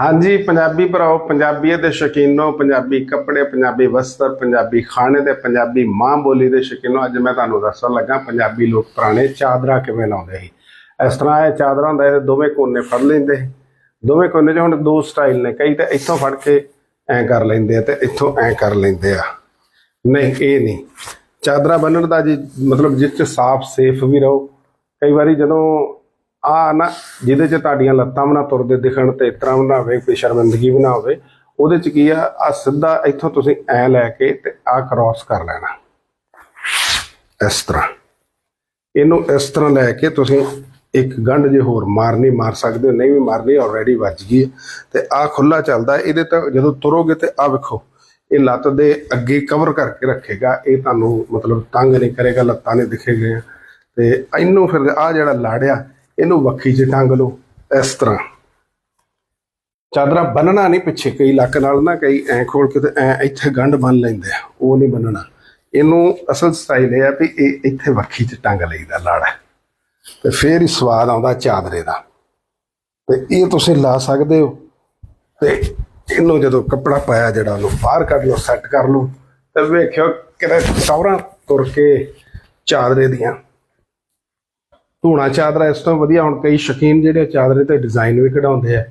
ਹਾਂਜੀ, ਪੰਜਾਬੀ ਭਰਾਓ ਪੰਜਾਬੀਅਤ ਦੇ ਸ਼ੌਕੀਨੋ, ਪੰਜਾਬੀ ਕੱਪੜੇ, ਪੰਜਾਬੀ ਵਸਤਰ, ਪੰਜਾਬੀ ਖਾਣੇ ਤੇ ਪੰਜਾਬੀ ਮਾਂ ਬੋਲੀ ਦੇ ਸ਼ੌਕੀਨੋ, ਅੱਜ ਮੈਂ ਤੁਹਾਨੂੰ ਦੱਸਣ ਲੱਗਾ ਪੰਜਾਬੀ ਲੋਕ ਪੁਰਾਣੇ ਚਾਦਰਾ ਕਿਵੇਂ ਲਾਉਂਦੇ ਸੀ। ਇਸ ਤਰ੍ਹਾਂ ਇਹ ਚਾਦਰਾ ਹੁੰਦਾ ਇਹ ਦੋਵੇਂ ਕੋਨੇ ਫੜ ਲੈਂਦੇ ਸੀ। ਦੋਵੇਂ ਕੋਨੇ 'ਚ ਹੁਣ ਦੋ ਸਟਾਈਲ ਨੇ, ਕਈ ਤਾਂ ਇੱਥੋਂ ਫੜ ਕੇ ਐਂ ਕਰ ਲੈਂਦੇ ਆ ਤੇ ਇੱਥੋਂ ਐਂ ਕਰ ਲੈਂਦੇ ਆ। ਨਹੀਂ, ਇਹ ਨਹੀਂ। ਚਾਦਰਾ ਬੰਨਣ ਦਾ ਜੀ ਮਤਲਬ ਜਿਸ 'ਚ ਸਾਫ਼, ਸੇਫ ਵੀ ਰਹੋ। ਕਈ ਵਾਰੀ ਜਦੋਂ ਆ ਨਾ, ਜਿਹਦੇ 'ਚ ਤੁਹਾਡੀਆਂ ਲੱਤਾਂ ਵੀ ਨਾ ਤੁਰਦੇ ਦਿਖਣ ਤੇ ਇਸ ਤਰ੍ਹਾਂ ਵੀ ਨਾ ਹੋਵੇ, ਕੋਈ ਸ਼ਰਮਿੰਦਗੀ ਵੀ ਨਾ ਹੋਵੇ, ਉਹਦੇ 'ਚ ਕੀ ਆ ਆ ਸਿੱਧਾ ਇੱਥੋਂ ਤੁਸੀਂ ਐ ਲੈ ਕੇ ਤੇ ਆ ਕ੍ਰਾਸ ਕਰ ਲੈਣਾ। ਇਸ ਤਰ੍ਹਾਂ। ਇਹਨੂੰ ਇਸ ਤਰ੍ਹਾਂ ਲੈ ਕੇ ਤੁਸੀਂ ਇੱਕ ਗੰਢ ਜੇ ਹੋਰ ਮਾਰਨੀ, ਮਾਰ ਸਕਦੇ ਹੋ, ਨਹੀਂ ਵੀ ਮਾਰਨੀ ਆਲਰੇਡੀ ਵੱਜ ਗਈ ਹੈ। ਤੇ ਆ ਖੁੱਲਾ ਚੱਲਦਾ, ਇਹਦੇ ਤਾਂ ਜਦੋਂ ਤੁਰੋਗੇ ਤੇ ਆ ਵੇਖੋ, ਇਹ ਲੱਤ ਦੇ ਅੱਗੇ ਕਵਰ ਕਰਕੇ ਰੱਖੇਗਾ, ਇਹ ਤੁਹਾਨੂੰ ਮਤਲਬ ਤੰਗ ਨਹੀਂ ਕਰੇਗਾ, ਲੱਤਾਂ ਨਹੀਂ ਦਿਖੇਗੀਆਂ। ਤੇ ਇਹਨੂੰ ਫਿਰ ਆ ਜਿਹੜਾ ਲਾੜਿਆ ਇਹਨੂੰ ਵੱਖੀ 'ਚ ਟੰਗ ਲਓ, ਇਸ ਤਰ੍ਹਾਂ। ਚਾਦਰਾ ਬੰਨਣਾ ਨਹੀਂ ਪਿੱਛੇ, ਕਈ ਲੱਕ ਨਾਲ ਨਾ, ਕਈ ਐ ਖੋਲ ਕੇ ਤੇ ਐ ਇੱਥੇ ਗੰਢ ਬੰਨ ਲੈਂਦੇ ਆ, ਉਹ ਨਹੀਂ ਬੰਨਣਾ। ਇਹਨੂੰ ਅਸਲ ਸਟਾਈਲ ਇਹ ਆ ਵੀ ਇਹ ਇੱਥੇ ਵੱਖੀ 'ਚ ਟੰਗ ਲਈਦਾ ਲਾੜਾ ਤੇ ਫੇਰ ਹੀ ਸਵਾਦ ਆਉਂਦਾ ਚਾਦਰੇ ਦਾ। ਤੇ ਇਹ ਤੁਸੀਂ ਲਾ ਸਕਦੇ ਹੋ। ਤੇ ਇਹਨੂੰ ਜਦੋਂ ਕੱਪੜਾ ਪਾਇਆ ਜਿਹੜਾ ਉਹਨੂੰ ਬਾਹਰ ਕੱਢ ਲਓ ਸੈੱਟ ਕਰ ਲਓ, ਤੇ ਵੇਖਿਓ ਕਿਤੇ ਸੌਰਾਂ ਤੁਰ ਕੇ ਚਾਦਰੇ ਦੀਆਂ ਧੂਣਾ ਚਾਦਰਾ ਇਸ ਤੋਂ ਵਧੀਆ ਹੁਣ ਕਈ ਸ਼ੌਕੀਨ ਜਿਹੜੇ ਚਾਦਰੇ ਤੇ ਡਿਜ਼ਾਈਨ ਵੀ ਕਢਾਉਂਦੇ ਆ।